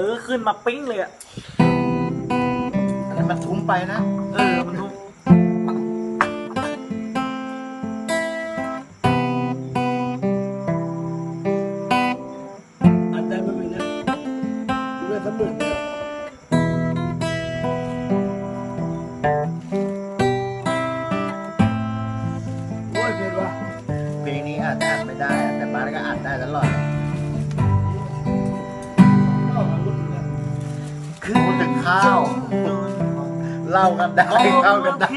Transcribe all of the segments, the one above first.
เออขึ้นมาปิ้งเลยอะอันนั้นมันทุ้มไปนะ เออมันทุ้มอันใดมันเป็นนะเรื่องทั้งหมด ข้าว เล่ากันได้ เข้ากันได้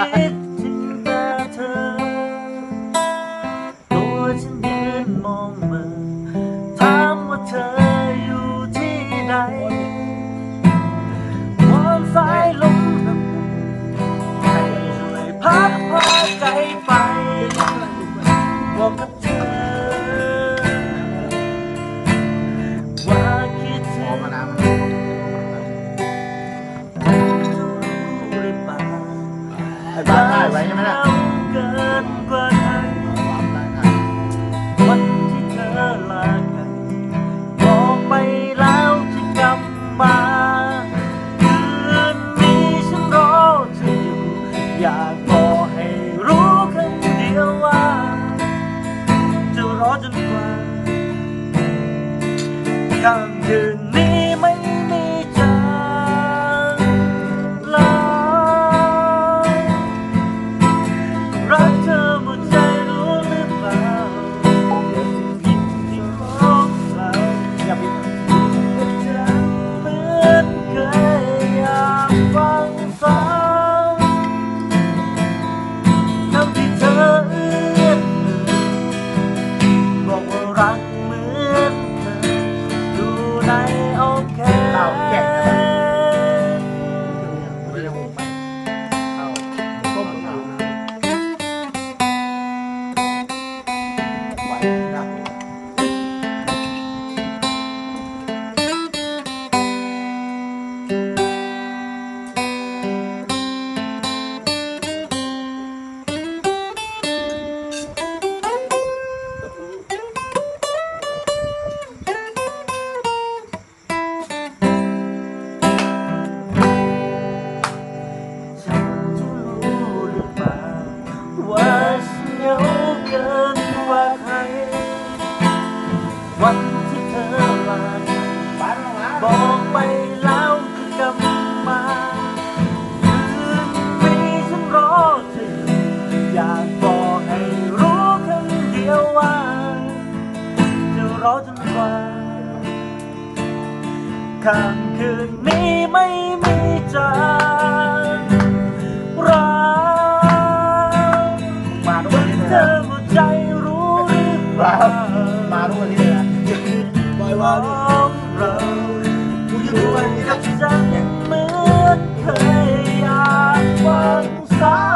节日快乐来，OK。好，OK。 ค่ำคืนนี้ไม่มีจางรักมาทุวัเธอยนะวใจรู้หรือเปล่ามาทุวันนี้เลยนะปล่อยขวาองเรากูยังรู้ว่ามีกับ ยังเหมือนเคยอยากฟังสาย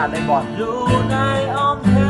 หาดในบ่อนอยู่ในอ้อมแขน